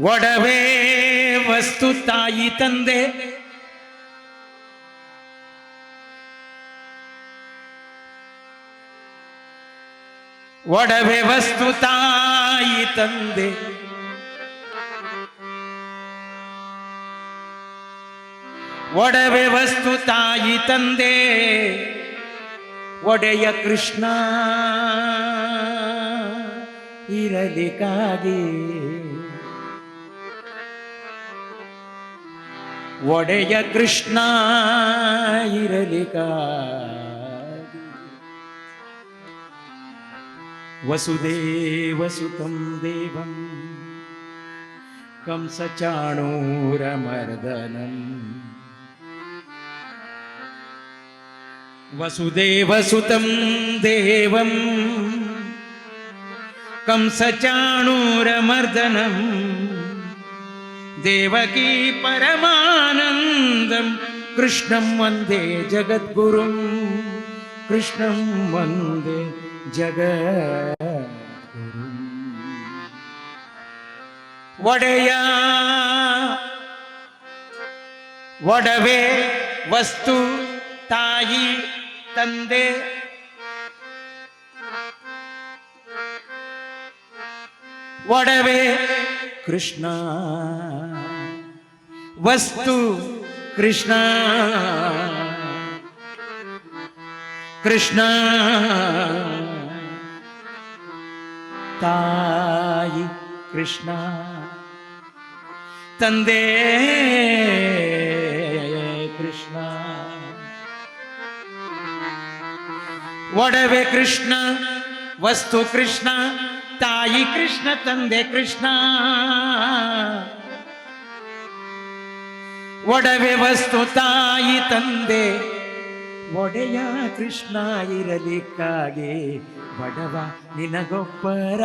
ಒಡವೆ ವಸ್ತು ತಾಯಿ ತಂದೆ. ಒಡವೆ ವಸ್ತು ತಾಯಿ ತಂದೆ. ಒಡವೆ ವಸ್ತು ತಾಯಿ ತಂದೆ. ಒಡೆಯ ಕೃಷ್ಣ ಇರಲಿಕ್ಕಾಗಿ. ಒಡೆಯ ಕೃಷ್ಣ ಇರಲಿಕ್ಕಾಗಿ ವಸುದೇವಸುತಂ ದೇವಂ ಕಂಸಚಾಣೂರಮರ್ದನಂ ವಸುದೇವಸುತಂ ದೇವಂ ಕಂಸಚಾಣೂರಮರ್ದನಂ ದೇವಕೀ ಪರಮಾನಂದಂ. ಕೃಷ್ಣಂ ವಂದೇ ಜಗದ್ಗುರುಂ. ಕೃಷ್ಣಂ ವಂದೇ ಜಗದ್ಗುರುಂ. ಒಡೆಯ ಒಡವೆ ವಸ್ತು ತಾಯಿ ತಂದೆ. ಒಡವೆ ಕೃಷ್ಣ. ವಸ್ತು ಕೃಷ್ಣ. ಕೃಷ್ಣ. ತಾಯಿ ಕೃಷ್ಣ. ತಂದೆ ಕೃಷ್ಣ. ಒಡವೆ ಕೃಷ್ಣ ವಸ್ತು ಕೃಷ್ಣ. ತಾಯಿ ಕೃಷ್ಣ, ತಂದೆ ಕೃಷ್ಣ. ಒಡವೆ ವಸ್ತು ತಾಯಿ, ತಂದೆ. ಒಡೆಯ ಕೃಷ್ಣ ಇರಲಿಕ್ಕಾಗಿ ಬಡವ ನಿನಗೊಬ್ಬರ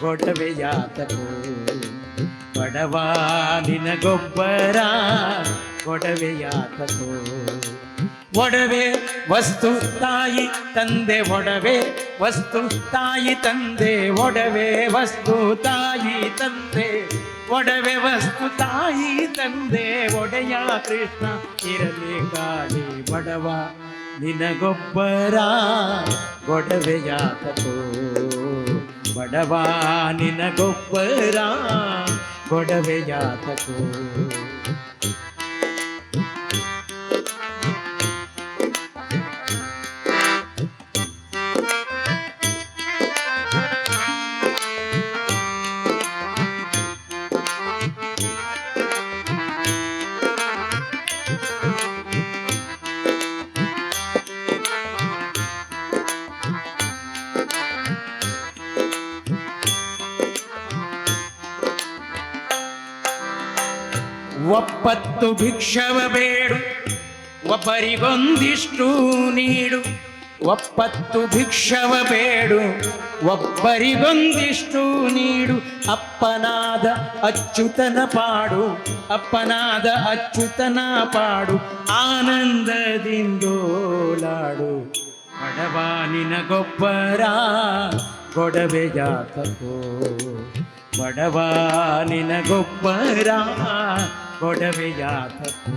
ಗೊಡವೆಯಾತನು ಬಡವ ನಿನಗೊಬ್ಬರ ಗೊಡವೆಯಾತನು ಒಡವೆ ವಸ್ತು ತಾಯಿ ತಂದೆ ಒಡವೆ ವಸ್ತು ತಾಯಿ ತಂದೆ ಒಡವೆ ವಸ್ತು ತಾಯಿ ತಂದೆ ಒಡವೆ ವಸ್ತು ತಾಯಿ ತಂದೆ ಒಡೆಯ ಕೃಷ್ಣ ಇರಲಿ ಗಾಳಿ ಬಡವ ನಿನಗೊಬ್ಬರ ಗೊಡವೆಯಾತನು ಬಡವ ನಿನಗೊಬ್ಬರ ಗೊಡವೆಯಾತನು ಒಪ್ಪತ್ತು ಭಿಕ್ಷವ ಬೇಡು, ಒಬ್ಬರಿಗೊಂದಿಷ್ಟು ನೀಡು. ಒಪ್ಪತ್ತು ಭಿಕ್ಷವ ಬೇಡು, ಒಬ್ಬರಿಗೊಂದಿಷ್ಟು ನೀಡು. ಅಪ್ಪನಾದ ಅಚ್ಚುತನ ಪಾಡು, ಅಪ್ಪನಾದ ಅಚ್ಚುತನ ಪಾಡು, ಆನಂದದಿಂದೋಲಾಡು. ಗೊಬ್ಬರ ನಿನಗೊಬ್ಬರ ಗೊಡವೆಯಾತಕೋ ಬಡವ ನಿನಗೊಬ್ಬರ ಗೊಡವೆಯಾತಕೋ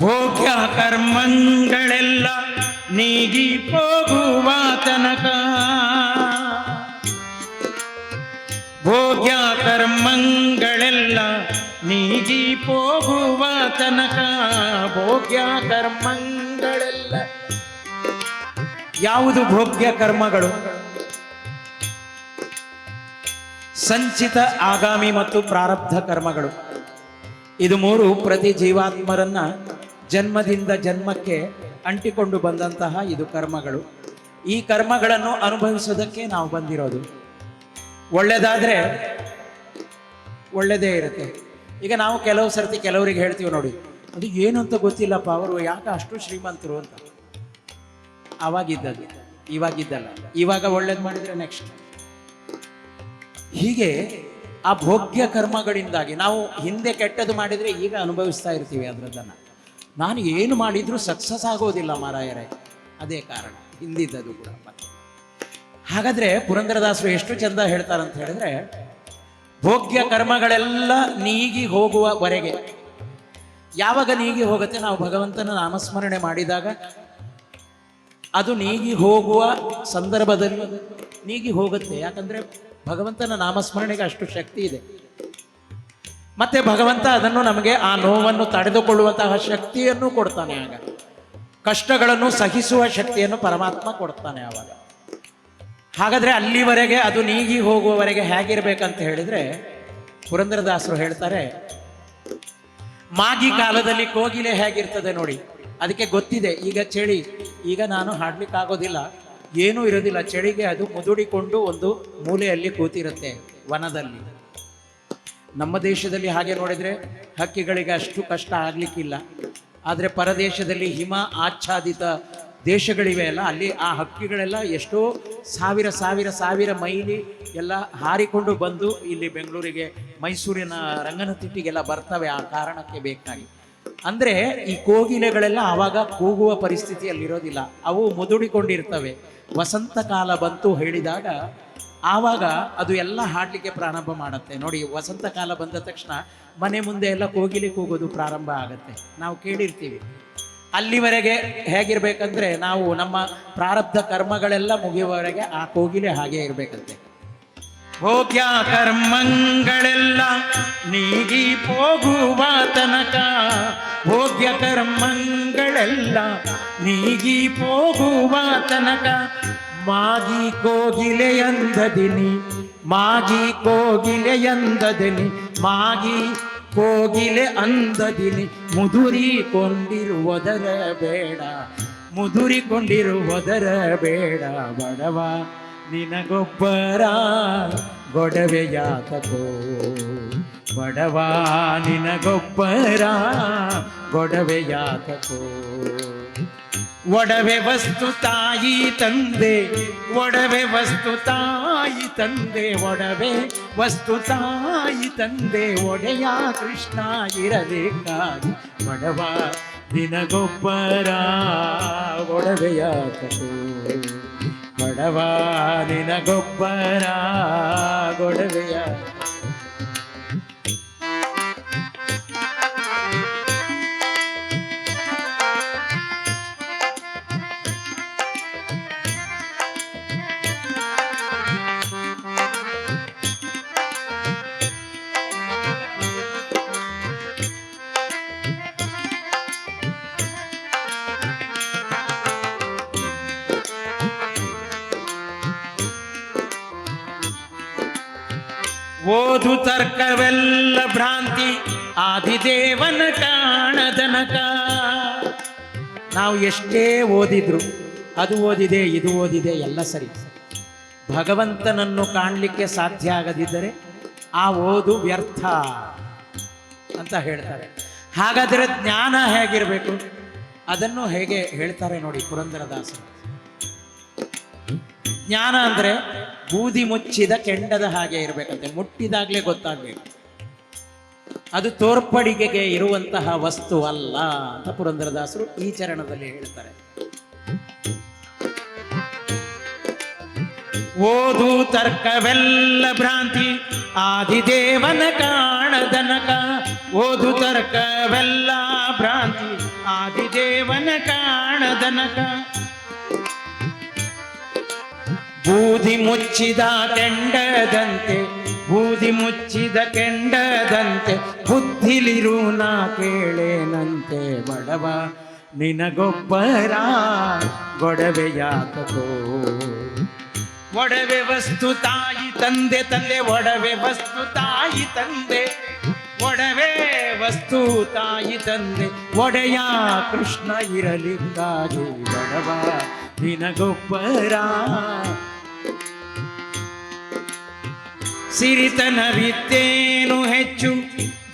ಭೋಗ್ಯ ಕರ್ಮಗಳೆಲ್ಲ ನೀಗಿ ಹೋಗುವ ತನಕ ಭೋಗ್ಯ ಕರ್ಮಗಳೆಲ್ಲ ನೀಗಿ ಹೋಗುವ ತನಕ ಭೋಗ್ಯ ಕರ್ಮಗಳೆಲ್ಲ ಯಾವುದು ಭೋಗ್ಯ ಕರ್ಮಗಳು? ಸಂಚಿತ ಆಗಾಮಿ ಮತ್ತು ಪ್ರಾರಬ್ಧ ಕರ್ಮಗಳು. ಇದು ಮೂರು ಪ್ರತಿ ಜೀವಾತ್ಮರನ್ನ ಜನ್ಮದಿಂದ ಜನ್ಮಕ್ಕೆ ಅಂಟಿಕೊಂಡು ಬಂದಂತಹ ಇದು ಕರ್ಮಗಳು. ಈ ಕರ್ಮಗಳನ್ನು ಅನುಭವಿಸೋದಕ್ಕೆ ನಾವು ಬಂದಿರೋದು. ಒಳ್ಳೆಯದಾದರೆ ಒಳ್ಳೆಯದೇ ಇರುತ್ತೆ. ಈಗ ನಾವು ಕೆಲವು ಸರ್ತಿ ಕೆಲವರಿಗೆ ಹೇಳ್ತೀವಿ ನೋಡಿ, ಅದು ಏನು ಅಂತ ಗೊತ್ತಿಲ್ಲಪ್ಪ, ಅವರು ಯಾಕೆ ಅಷ್ಟು ಶ್ರೀಮಂತರು ಅಂತ. ಆವಾಗಿದ್ದಲ್ಲ ಇವಾಗಿದ್ದಲ್ಲ. ಇವಾಗ ಒಳ್ಳೇದು ಮಾಡಿದರೆ ನೆಕ್ಸ್ಟ್ ಹೀಗೆ ಆ ಭೋಗ್ಯ ಕರ್ಮಗಳಿಂದಾಗಿ ನಾವು ಹಿಂದೆ ಕೆಟ್ಟದ್ದು ಮಾಡಿದರೆ ಈಗ ಅನುಭವಿಸ್ತಾ ಇರ್ತೀವಿ ಅದರದನ್ನು ನಾನು ಏನು ಮಾಡಿದರೂ ಸಕ್ಸಸ್ ಆಗೋದಿಲ್ಲ ಮಾರಾಯರೇ. ಅದೇ ಕಾರಣ, ಹಿಂದಿದ್ದದು ಕೂಡ ಮತ್ತೆ ಹಾಗಾದ್ರೆ ಪುರಂದರದಾಸರು ಎಷ್ಟು ಚಂದ ಹೇಳ್ತಾರಂತ ಹೇಳಿದ್ರೆ, ಭೋಗ್ಯ ಕರ್ಮಗಳೆಲ್ಲ ನೀಗಿ ಹೋಗುವವರೆಗೆ. ಯಾವಾಗ ನೀಗಿ ಹೋಗುತ್ತೆ? ನಾವು ಭಗವಂತನ ನಾಮಸ್ಮರಣೆ ಮಾಡಿದಾಗ ಅದು ನೀಗಿ ಹೋಗುವ ಸಂದರ್ಭದಲ್ಲಿ. ನೀಗಿ ಹೋಗುತ್ತೆ, ಯಾಕಂದ್ರೆ ಭಗವಂತನ ನಾಮಸ್ಮರಣೆಗೆ ಅಷ್ಟು ಶಕ್ತಿ ಇದೆ. ಮತ್ತೆ ಭಗವಂತ ಅದನ್ನು ನಮಗೆ ಆ ನೋವನ್ನು ತಡೆದುಕೊಳ್ಳುವಂತಹ ಶಕ್ತಿಯನ್ನು ಕೊಡ್ತಾನೆ ಆಗ. ಕಷ್ಟಗಳನ್ನು ಸಹಿಸುವ ಶಕ್ತಿಯನ್ನು ಪರಮಾತ್ಮ ಕೊಡ್ತಾನೆ ಆವಾಗ. ಹಾಗಾದ್ರೆ ಅಲ್ಲಿವರೆಗೆ ಅದು ನೀಗಿ ಹೋಗುವವರೆಗೆ ಹೇಗಿರ್ಬೇಕಂತ ಹೇಳಿದ್ರೆ ಪುರಂದ್ರದಾಸರು ಹೇಳ್ತಾರೆ, ಮಾಗಿ ಕಾಲದಲ್ಲಿ ಕೋಗಿಲೆ ಹೇಗಿರ್ತದೆ ನೋಡಿ. ಅದಕ್ಕೆ ಗೊತ್ತಿದೆ, ಈಗ ಚಳಿ. ಈಗ ನಾನು ಹಾಡ್ಲಿಕ್ಕಾಗೋದಿಲ್ಲ. ಏನೂ ಇರೋದಿಲ್ಲ. ಚಳಿಗೆ ಅದು ಮುದುಡಿಕೊಂಡು ಒಂದು ಮೂಲೆಯಲ್ಲಿ ಕೂತಿರುತ್ತೆ ವನದಲ್ಲಿ. ನಮ್ಮ ದೇಶದಲ್ಲಿ ಹಾಗೆ ನೋಡಿದರೆ ಹಕ್ಕಿಗಳಿಗೆ ಅಷ್ಟು ಕಷ್ಟ ಆಗಲಿಕ್ಕಿಲ್ಲ. ಆದರೆ ಪರದೇಶದಲ್ಲಿ ಹಿಮ ಆಚ್ಛಾದಿತ ದೇಶಗಳಿವೆ ಅಲ್ಲ, ಅಲ್ಲಿ ಆ ಹಕ್ಕಿಗಳೆಲ್ಲ ಎಷ್ಟೋ ಸಾವಿರ ಸಾವಿರ ಸಾವಿರ ಮೈಲಿ ಎಲ್ಲ ಹಾರಿಕೊಂಡು ಬಂದು ಇಲ್ಲಿ ಬೆಂಗಳೂರಿಗೆ, ಮೈಸೂರಿನ ರಂಗನತಿಟ್ಟಿಗೆಲ್ಲ ಬರ್ತವೆ ಆ ಕಾರಣಕ್ಕೆ ಬೇಕಾಗಿ. ಅಂದರೆ ಈ ಕೋಗಿಲೆಗಳೆಲ್ಲ ಆವಾಗ ಕೂಗುವ ಪರಿಸ್ಥಿತಿಯಲ್ಲಿರೋದಿಲ್ಲ, ಅವು ಮುದುಡಿಕೊಂಡಿರ್ತವೆ. ವಸಂತ ಕಾಲ ಬಂತು ಹೇಳಿದಾಗ ಆವಾಗ ಅದು ಎಲ್ಲ ಹಾಡಲಿಕ್ಕೆ ಪ್ರಾರಂಭ ಮಾಡುತ್ತೆ. ನೋಡಿ, ವಸಂತ ಕಾಲ ಬಂದ ತಕ್ಷಣ ಮನೆ ಮುಂದೆ ಎಲ್ಲ ಕೋಗಿಲಿಕ್ಕೆ ಹೋಗೋದು ಪ್ರಾರಂಭ ಆಗುತ್ತೆ. ನಾವು ಕೇಳಿರ್ತೀವಿ. ಅಲ್ಲಿವರೆಗೆ ಹೇಗಿರ್ಬೇಕಂದ್ರೆ ನಾವು ನಮ್ಮ ಪ್ರಾರಬ್ಧ ಕರ್ಮಗಳೆಲ್ಲ ಮುಗಿಯುವವರೆಗೆ ಆ ಕೋಗಿಲೆ ಹಾಗೆ ಇರಬೇಕಂತೆ. ಭೋಗ್ಯ ಕರ್ಮಗಳೆಲ್ಲ ನೀಗಿ ಹೋಗುವ ತನಕ ಭೋಗ್ಯ ಕರ್ಮಗಳೆಲ್ಲ ನೀಗಿ ಹೋಗುವ ತನಕ ಮಾಗಿ ಕೋಗಿಲೆಯಂದದಿನಿ ಮಾಗಿ ಕೋಗಿಲೆಯಂದದಿನಿ, ಮಾಗಿ ಕೋಗಿಲೆ ಅಂದದಿನಿ ಮುದುರಿಕೊಂಡಿರುವುದರ ಬೇಡ ಮುದುರಿಕೊಂಡಿರುವುದರ ಬೇಡ ಬಡವ, ನಿನಗೊಬ್ಬರ ಗೊಡವೆಯಾತಕೋ ಬಡವ, ನಿನಗೊಬ್ಬರ ಗೊಡವೆಯಾತಕೋ ಒಡವೆ ವಸ್ತು ತಾಯಿ ತಂದೆ, ಒಡವೆ ವಸ್ತು ತಾಯಿ ತಂದೆ, ಒಡವೆ ವಸ್ತು ತಾಯಿ ತಂದೆ, ಒಡೆಯ ಕೃಷ್ಣ ಇರಬೇಕಾಗಿ ಬಡವ ನಿನಗೊಬ್ಬರ ಒಡವೆಯಾತಕೋ ಒಡವ ನಿನಗೊಬ್ಬರ ಗೊಡವೆಯ ಓದು ತರ್ಕವೆಲ್ಲ ಭ್ರಾಂತಿ ಆದಿದೇವನ ಕಾಣದನಕ ನಾವು ಎಷ್ಟೇ ಓದಿದ್ರು, ಅದು ಓದಿದೆ, ಇದು ಓದಿದೆ, ಎಲ್ಲ ಸರಿ. ಭಗವಂತನನ್ನು ಕಾಣಲಿಕ್ಕೆ ಸಾಧ್ಯ ಆಗದಿದ್ದರೆ ಆ ಓದು ವ್ಯರ್ಥ ಅಂತ ಹೇಳ್ತಾರೆ. ಹಾಗಾದರೆ ಜ್ಞಾನ ಹೇಗಿರಬೇಕು? ಅದನ್ನು ಹೇಗೆ ಹೇಳ್ತಾರೆ ನೋಡಿ ಪುರಂದರದಾಸರು. ಜ್ಞಾನ ಅಂದ್ರೆ ಬೂದಿ ಮುಚ್ಚಿದ ಕೆಂಡದ ಹಾಗೆ ಇರಬೇಕಂತೆ. ಮುಟ್ಟಿದಾಗಲೇ ಗೊತ್ತಾಗಬೇಕು ಅದು ತೋರ್ಪಡಿಗೆಗೆ ಇರುವಂತಹ ವಸ್ತು ಅಲ್ಲ ಅಂತ ಪುರಂದರದಾಸರು ಈ ಚರಣದಲ್ಲಿ ಹೇಳ್ತಾರೆ. ಓದು ತರ್ಕವೆಲ್ಲ ಭ್ರಾಂತಿ, ಆದಿದೇವನ ಕಾಣದನಕ. ಓದು ತರ್ಕವೆಲ್ಲ ಭ್ರಾಂತಿ, ಆದಿದೇವನ ಕಾಣದನಕ. ಬೂದಿ ಮುಚ್ಚಿದ ಕೆಂಡದಂತೆ, ಬೂದಿ ಮುಚ್ಚಿದ ಕೆಂಡದಂತೆ, ಬುದ್ಧಿಲಿರು ನಾ ಕೇಳೇನಂತೆ ಬಡವ, ನಿನಗೊಬ್ಬರ ಗೊಡವೆಯಾತಕೋ. ಒಡವೆ ವಸ್ತು ತಾಯಿ ತಂದೆ ತಂದೆ ಒಡವೆ ವಸ್ತು ತಾಯಿ ತಂದೆ, ಒಡವೆ ವಸ್ತು ತಾಯಿ ತಂದೆ, ಒಡೆಯ ಕೃಷ್ಣ ಇರಲಿಕ್ಕಾಗಿ ಬಡವ, ನಿನಗೊಬ್ಬರ ಸಿರಿತನವಿದ್ದೇನು ಹೆಚ್ಚು?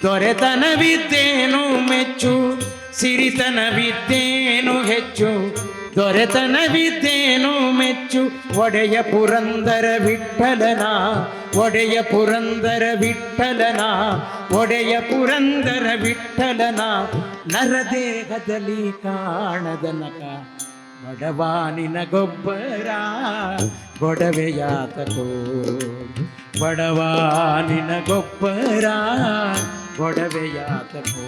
ದೊರೆತನವಿದ್ದೇನು ಮೆಚ್ಚು? ಸಿರಿತನವಿದ್ದೇನು ಹೆಚ್ಚು? ದೊರೆತನವಿದ್ದೇನು ಮೆಚ್ಚು? ಒಡೆಯ ಪುರಂದರ ವಿಠಲನ ಒಡೆಯ ಪುರಂದರ ವಿಠಲನ ಒಡೆಯ ಪುರಂದರ ವಿಠಲನ ನರದೇಹದಲ್ಲಿ ಕಾಣದನಕ ಬಡವಾನಿನ ಗೊಬ್ಬರ ಗೊಡವೆಯಾತಕೋ ಬಡವಾನಿನ ಗೊಬ್ಬರ ಗೊಡವೆಯಾತಕೋ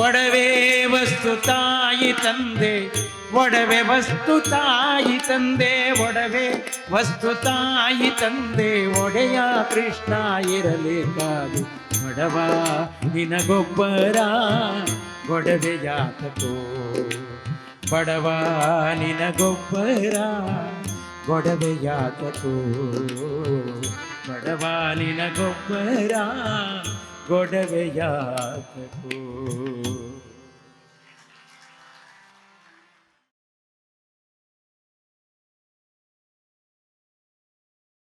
ಒಡವೆ ವಸ್ತು ತಾಯಿ ತಂದೆ, ಒಡವೆ ವಸ್ತು ತಾಯಿ ತಂದೆ, ಒಡವೆ ವಸ್ತು ತಾಯಿ ತಂದೆ, ಒಡೆಯ ಕೃಷ್ಣ ಇರಲೇಕಾದು. ಬಡವ ನಿನಗೊಬ್ಬರ ಗೊಡವೆ ಜಾತಕೋ ಬಡವ ನಿನಗೊಬ್ಬರ ಗೊಡವೆ ಜಾತಕೋ ಬಡವ ನಿನಗೊಬ್ಬರ ಗೊಡವೆ ಜಾತಕೋ